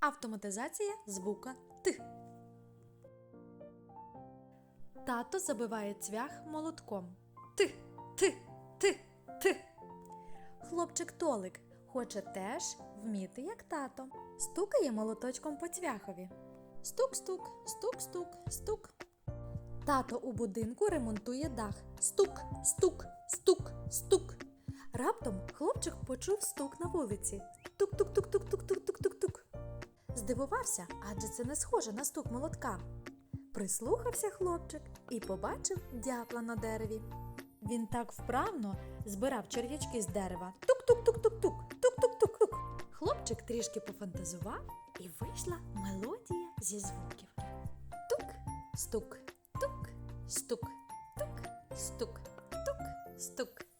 Автоматизація звука Т. Тато забиває цвях молотком. Т, Т, Т, Т. Хлопчик Толик хоче теж вміти, як тато. Стукає молоточком по цвяхові. Стук-стук, стук-стук, стук. Тато у будинку ремонтує дах. Стук, стук, стук, стук. Раптом хлопчик почув стук на вулиці. Тук-тук-тук-тук-тук-тук-тук-тук. Здивувався, адже це не схоже на стук молотка. Прислухався хлопчик і побачив дятла на дереві. Він так вправно збирав черв'ячки з дерева. Тук-тук-тук-тук-тук, тук-тук-тук-тук. Хлопчик трішки пофантазував і вийшла мелодія зі звуків. Тук, стук, тук, стук, тук, стук, тук, стук.